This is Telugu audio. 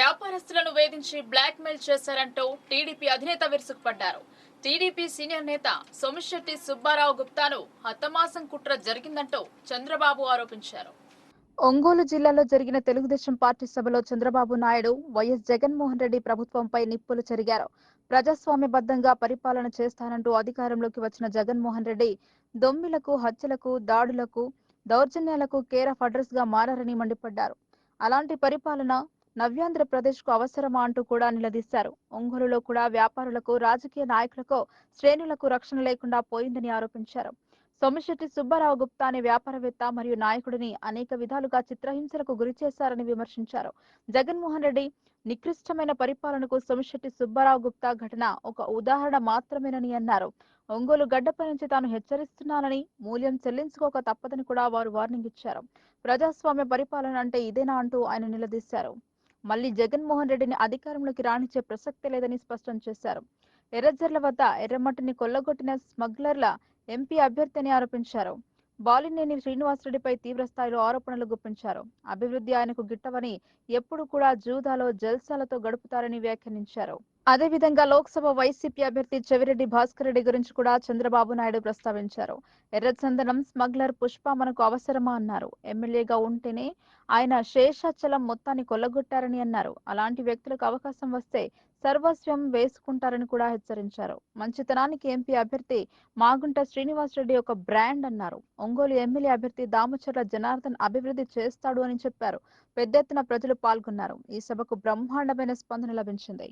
వ్యాపారస్తులను వేధించి బ్లాక్ మెయిల్ చేశారంటూ టీడీపీ అధినేత విరుసుకుపడ్డారు. టీడీపీ సీనియర్ నేత సోమిశెట్టి సుబ్బారావు గుప్తాను హతమాసం కుట్ర జరిగిందంటూ చంద్రబాబు ఆరోపించారు. ఒంగోలు జిల్లాలో జరిగిన తెలుగుదేశం పార్టీ సభలో చంద్రబాబు నాయుడు వైఎస్ జగన్మోహన్ రెడ్డి ప్రభుత్వంపై నిప్పులు చెరిగారు. ప్రజాస్వామ్యబద్ధంగా పరిపాలన చేస్తానంటూ అధికారంలోకి వచ్చిన జగన్మోహన్ రెడ్డి దొమ్మిలకు హత్యలకు దాడులకు దౌర్జన్యాలకు కేర్ ఆఫ్ అడ్రస్గా మారారని మండిపడ్డారు. అలాంటి పరిపాలన నవ్యాంధ్రప్రదేశ్కు అవసరమా అంటూ కూడా నిలదీశారు. ఒంగోలులో కూడా వ్యాపారులకు రాజకీయ నాయకులకు శ్రేణులకు రక్షణ లేకుండా పోయిందని ఆరోపించారు. సోమిశెట్టి సుబ్బారావు గుప్తా అనే వ్యాపారవేత్త మరియు నాయకుడిని అనేక విధాలుగా చిత్రహింసలకు గురి చేశారని విమర్శించారు. జగన్మోహన్ రెడ్డి నికృష్టమైన పరిపాలనకు సోమిశెట్టి సుబ్బారావు గుప్తా ఘటన ఒక ఉదాహరణ మాత్రమేనని అన్నారు. ఒంగోలు గడ్డపై నుంచి తాను హెచ్చరిస్తున్నానని మూల్యం చెల్లించుకోక తప్పదని కూడా వారు వార్నింగ్ ఇచ్చారు. ప్రజాస్వామ్య పరిపాలన అంటే ఇదేనా అంటూ ఆయన నిలదీశారు. మళ్ళీ జగన్మోహన్ రెడ్డిని అధికారంలోకి రాణించే ప్రసక్తే లేదని స్పష్టం చేశారు. ఎర్రజర్ల వద్ద ఎర్రమట్టిని కొల్లగొట్టిన స్మగ్లర్ల ఎంపీ అభ్యర్థి అని ఆరోపించారు. బాలినేని శ్రీనివాసరెడ్డిపై తీవ్రస్థాయిలో ఆరోపణలు గుప్పించారు. అభివృద్ధి ఆయనకు గిట్టవని ఎప్పుడు కూడా జూదాలో జల్సాలతో గడుపుతారని వ్యాఖ్యానించారు. అదేవిధంగా లోక్సభ వైసీపీ అభ్యర్థి చెవిరెడ్డి భాస్కర్ రెడ్డి గురించి కూడా చంద్రబాబు నాయుడు ప్రస్తావించారు. ఎర్రచందనం స్మగ్లర్ పుష్ప మనకు అవసరమా అన్నారు. ఎమ్మెల్యేగా ఉంటేనే ఆయన శేషాచలం మొత్తాన్ని కొల్లగొట్టారని అన్నారు. అలాంటి వ్యక్తులకు అవకాశం వస్తే సర్వస్వం వేసుకుంటారని కూడా హెచ్చరించారు. మంచితనానికి ఎంపీ అభ్యర్థి మాగుంట శ్రీనివాస్ రెడ్డి ఒక బ్రాండ్ అన్నారు. ఒంగోలు ఎమ్మెల్యే అభ్యర్థి దామచర్ల జనార్దన్ అభివృద్ధి చేస్తాడు అని చెప్పారు. పెద్ద ఎత్తున ప్రజలు పాల్గొన్నారు. ఈ సభకు బ్రహ్మాండమైన స్పందన లభించింది.